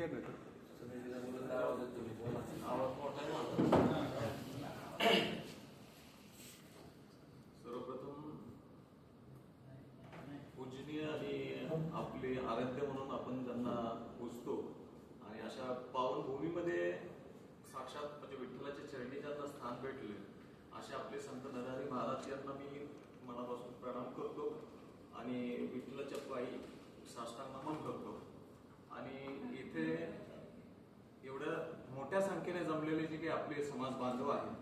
घ्या सर्वप्रथम पूजनीय आणि आपले आराध्य म्हणून आपण त्यांना पूजतो. आणि अशा पावनभूमीमध्ये साक्षात म्हणजे विठ्ठलाच्या चरणी ज्यांना स्थान भेटले असे आपले संत नरहरी महाराज यांना मी मनापासून प्रणाम करतो आणि विठ्ठलाच्या पायी साष्टांग नमन करतो. आणि इथे एवढ्या मोठ्या संख्येने जमलेले जे काही आपले समाज बांधव आहेत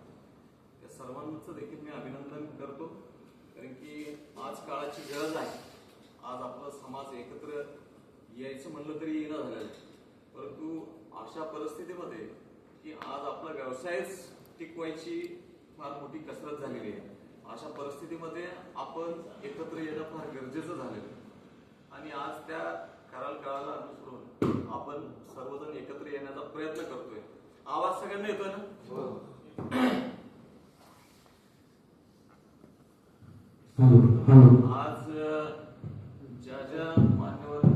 त्या सर्वांचं देखील मी अभिनंदन करतो. कारण की आज काळाची गरज आहे. आज आपला समाज एकत्र यायचं म्हणलं तरी येणं झालेलं आहे. परंतु अशा परिस्थितीमध्ये की आज आपला व्यवसायच टिकवायची फार मोठी कसरत झालेली आहे. अशा परिस्थितीमध्ये आपण एकत्र येणं फार गरजेचं झालेलं आहे. आणि आज त्या कराल काळाला अनुसरून आपण सर्वजण एकत्र येण्याचा प्रयत्न करतोय. आवाज सगळ्यांना येतोय ना? आज ज्या ज्या मान्यवर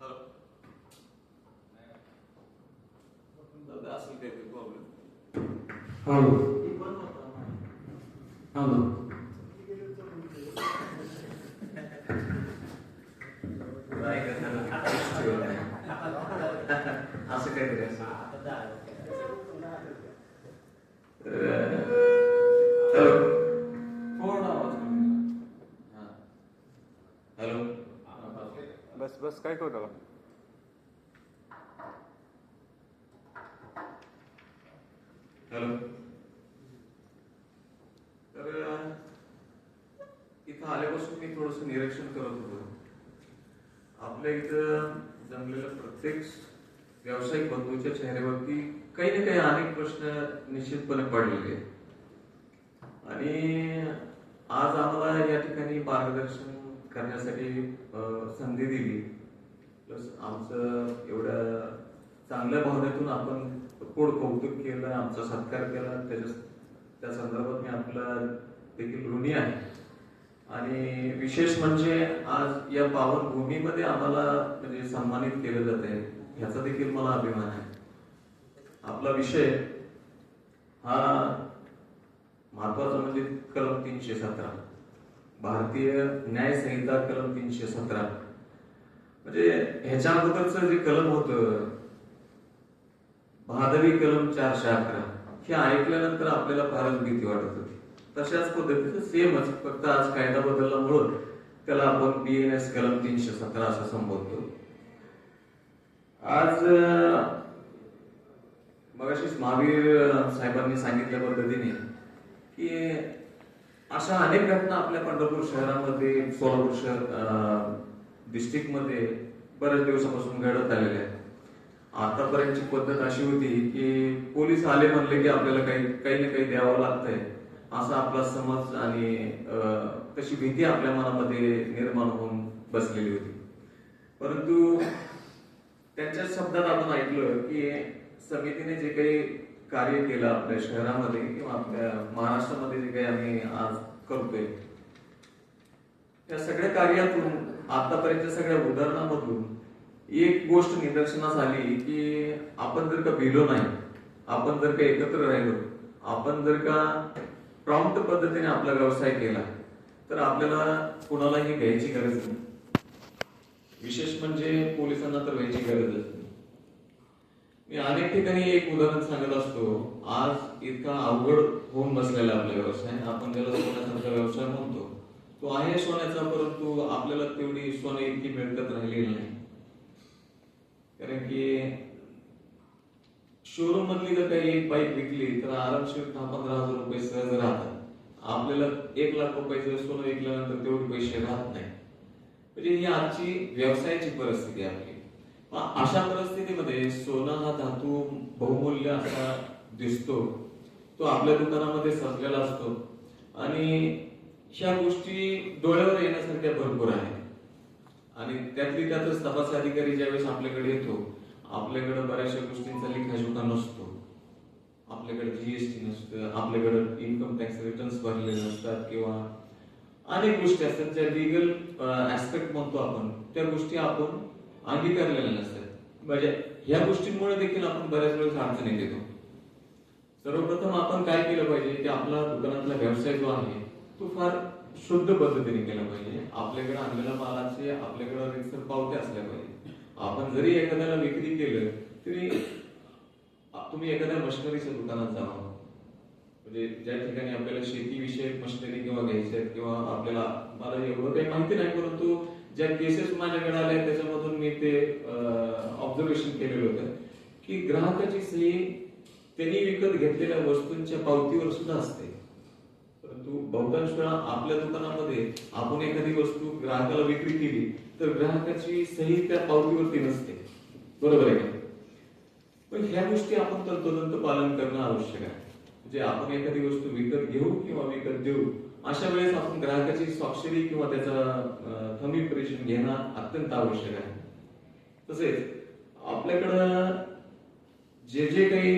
हॅलो. दादा असेल प्रॉब्लेम हॅलो बंद होता हॅलो असं काहीतरी असं हॅलो थोडा आवाज हॅलो बस बस काय करू हॅलो. तर इथं आल्यापासून मी थोडस निरीक्षण करत होतो. आपल्या इथं जमलेल्या प्रत्येक व्यावसायिक बंधूच्या चेहऱ्यावरती काही ना काही अनेक प्रश्न निश्चितपणे पडलेले आणि आज आम्हाला या ठिकाणी मार्गदर्शन करण्यासाठी संधी दिली. प्लस आमचं एवढ्या चांगल्या भावनेतून आपण कोड कौतुक केलं आमचा सत्कार केला. त्याच्या त्या संदर्भात मी आपला देखील ऋणी आहे. आणि विशेष म्हणजे आज या पावन भूमीमध्ये आम्हाला म्हणजे सन्मानित केलं जात आहे ह्याचा देखील मला अभिमान आहे. आपला विषय हा महत्त्वाचा म्हणजे कलम तीनशे सतरा भारतीय न्याय संहिता कलम तीनशे सतरा. म्हणजे ह्याच्या अगोदरच जे कलम होत भादवी कलम चारशे अकरा हे ऐकल्यानंतर आपल्याला फारच भीती वाटत होती. तशाच पद्धतीचं सेमच फक्त आज कायदा बदलला म्हणून त्याला आपण बी एन एस कलम तीनशे सतरा असं संबोधतो. आज मगाशीच महावीर साहेबांनी सांगितल्या पद्धतीने की अशा अनेक घटना आपल्या पंढरपूर शहरामध्ये सोलापूर शहर डिस्ट्रिक्टमध्ये बऱ्याच दिवसापासून घडत आलेल्या आहेत. आतापर्यंतची पद्धत अशी होती की पोलीस आले म्हणले की आपल्याला काही काही ना काही द्यावं लागतंय. असा आपला समज आणि तशी भीती आपल्या मनामध्ये निर्माण होऊन बसलेली होती. परंतु त्यांच्या शब्दात आपण ऐकलं की समितीने जे काही कार्य केलं आपल्या शहरामध्ये किंवा आपल्या महाराष्ट्रामध्ये जे काही आम्ही आज करतोय त्या सगळ्या कार्यातून आतापर्यंत सगळ्या उदाहरणामधून एक गोष्ट निदर्शनास आली की आपण जर का भिलो नाही आपण जर का एकत्र राहिलो आपण जर का प्रॉम्प्ट पद्धतीने आपला व्यवसाय केला तर आपल्याला कुणालाही घ्यायची गरज नाही. विशेष म्हणजे पोलिसांना तर व्हायची गरजच नाही. मी अनेक ठिकाणी एक उदाहरण सांगत असतो आज इतका अवघड होऊन बसलेला आपला व्यवसाय आपण त्याला सोन्यासारखा व्यवसाय म्हणतो तो आहे सोन्याचा परंतु आपल्याला तेवढी सोने इतकी मिळकत राहिलेली नाही. कारण की शोरूम मधली जर काही एक बाईक विकली तर आरामशीर दहा पंधरा हजार रुपये सहज राहतात. आपल्याला एक लाख रुपयाचं सोनं विकल्यानंतर तेवढे पैसे राहत नाही. म्हणजे ही आजची व्यवसायाची परिस्थिती आहे आपली. मग अशा परिस्थितीमध्ये सोनं हा धातू बहुमूल्य असा दिसतो तो आपल्या दुकानामध्ये सजलेला असतो. आणि ह्या गोष्टी डोळ्यावर येण्यासारख्या भरपूर आहेत. आणि त्यातली त्यातच तपास अधिकारी ज्यावेळेस आपल्याकडे येतो आपल्याकडे बऱ्याचशा गोष्टींचा लिखाजोखा नसतो. आपल्याकडे जीएसटी नसतं आपल्याकडे इन्कम टॅक्स रिटर्न्स भरलेले नसतात किंवा अनेक गोष्टी असतात ज्या लिगल ऍस्पेक्ट म्हणतो आपण. त्या गोष्टी आपण अंगीकारलेल्या नसतात. म्हणजे ह्या गोष्टींमुळे देखील आपण बऱ्याच वेळेस अडचणीत येतो. सर्वप्रथम आपण काय केलं पाहिजे? की आपला दुकानातला व्यवसाय जो आहे तो फार शुद्ध पद्धतीने केला पाहिजे. आपल्याकडे आणलेल्या मालाचे आपल्याकडे रिक्सर पावत्या असल्या पाहिजे. आपण जरी एखाद्याला विक्री केलं तरी तुम्ही एखाद्या मशिनरीच्या दुकानात जावा म्हणजे ज्या ठिकाणी आपल्याला शेतीविषयक मशिनरी किंवा घ्यायच्या आहेत किंवा आपल्याला मला एवढं काही माहिती नाही परंतु ज्या केसेस माझ्याकडे आल्या त्याच्यामधून मी ते ऑब्झर्वेशन केलेलं होतं की ग्राहकाची सही त्यांनी विकत घेतलेल्या वस्तूंच्या पावतीवर सुद्धा असते. परंतु बहुतांश वेळा आपल्या दुकानामध्ये आपण एखादी वस्तू ग्राहकाला विक्री केली तर ग्राहकाची सही त्या पावतीवरती नसते. बरोबर आहे का? पण ह्या गोष्टी आपण तंतोतंत पालन करणं आवश्यक आहे. म्हणजे आपण एखादी वस्तू विकत घेऊ किंवा विकत देऊ अशा वेळेस आपण ग्राहकाची स्वाक्षरी किंवा त्याचा थंब इम्प्रेशन घेणं अत्यंत आवश्यक आहे. तसेच आपल्याकडं जे जे काही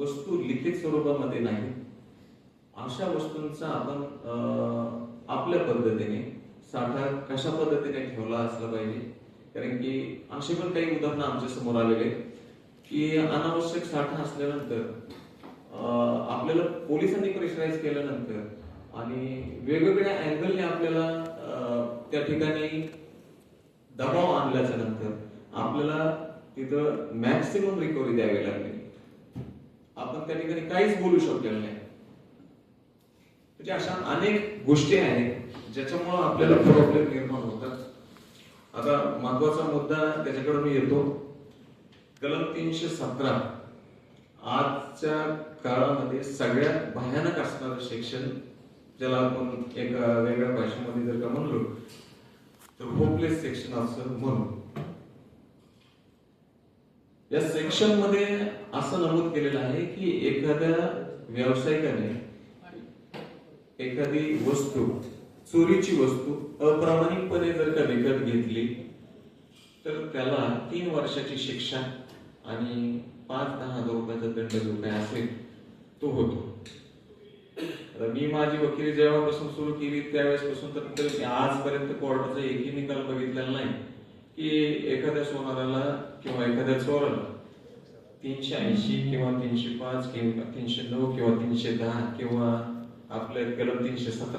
वस्तू लिखित स्वरूपामध्ये नाही. अशा वस्तूंचा आपण आपल्या पद्धतीने साठा कशा पद्धतीने ठेवला असला पाहिजे? कारण की असे पण काही उदाहरणं आमच्यासमोर आलेले की अनावश्यक साठा असल्यानंतर आपल्याला पोलिसांनी प्रेशराईज केल्यानंतर आणि वेगवेगळ्या अँगलने आपल्याला त्या ठिकाणी दबाव आणल्याच्या नंतर आपल्याला तिथं मॅक्सिमम रिकव्हरी द्यावी लागली. आपण त्या ठिकाणी काहीच बोलू शकलेलं नाही. म्हणजे अशा अनेक गोष्टी आहेत ज्याच्यामुळं आपल्याला प्रॉब्लेम निर्माण होतात. आता महत्त्वाचा मुद्दा त्याच्याकडे मी येतो. कलम तीनशे सतरा आजच्या काळामध्ये सगळ्यात भयानक असणारं शिक्षण ज्याला आपण एका वेगळ्या भाषेमध्ये जर का म्हणलो तर होपलेस सेक्शन असं म्हणू. या सेक्शनमध्ये असं नमूद केलेलं आहे की एखाद्या व्यावसायिकाने एखादी वस्तू चोरीची वस्तू अप्रामाणिकपणे जर का विकत घेतली तर त्याला तीन वर्षाची शिक्षा आणि पाच दहा हजार रुपयाचा दंड जो काय असेल तो होतो. मी माझी वकिली जेव्हापासून सुरू केली त्यावेळेसपासून तर तर आजपर्यंत कोर्टाचा एकही निकाल बघितलेला नाही. की एखाद्या सोनाराला किंवा एखाद्या चोराला तीनशे ऐंशी किंवा तीनशे पाच किंवा तीनशे नऊ किंवा तीनशे दहा किंवा आपल्या कलम तीनशे सतरा